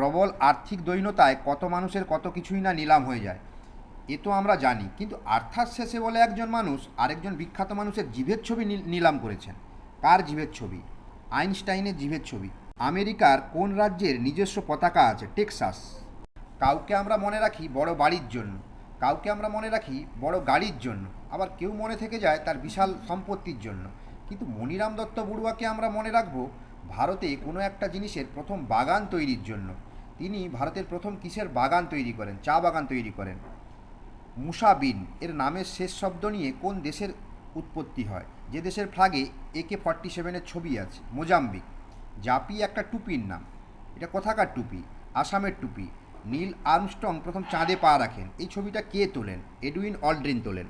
প্রবল আর্থিক দৈন্যতায় কত মানুষের কত কিছুই না নিলাম হয়ে যায়। এ তো আমরা জানি, কিন্তু আর্থার শেষে বলে একজন মানুষ আরেকজন বিখ্যাত মানুষের জিভের ছবি নিলাম করেছেন। কার জিভের ছবি? আইনস্টাইনের জিভের ছবি। আমেরিকার কোন রাজ্যের নিজস্ব পতাকা আছে? টেক্সাস। কাউকে আমরা মনে রাখি বড় বাড়ির জন্য। কাউকে আমরা মনে রাখি বড় গাড়ির জন্য। আবার কেউ মনে থেকে যায় তার বিশাল সম্পত্তির জন্য। কিন্তু মনিরাম দত্ত বড়ুয়াকে আমরা মনে রাখব, ভারতে কোনো একটা জিনিসের প্রথম বাগান তৈরির জন্য। তিনি ভারতের প্রথম কিসের বাগান তৈরি করেন? চা বাগান তৈরি করেন। মুসাবিন এর নামের শেষ শব্দ নিয়ে কোন দেশের উৎপত্তি হয়? যে দেশের ফ্ল্যাগে একে ফর্টি সেভেনের ছবি আছে, মোজাম্বিক। জাপি একটা টুপির নাম। এটা কোথাকার টুপি? আসামের টুপি। নীল আর্মস্ট্রং প্রথম চাঁদে পা রাখেন। এই ছবিটা কে তোলেন? এডুইন অলড্রিন তোলেন।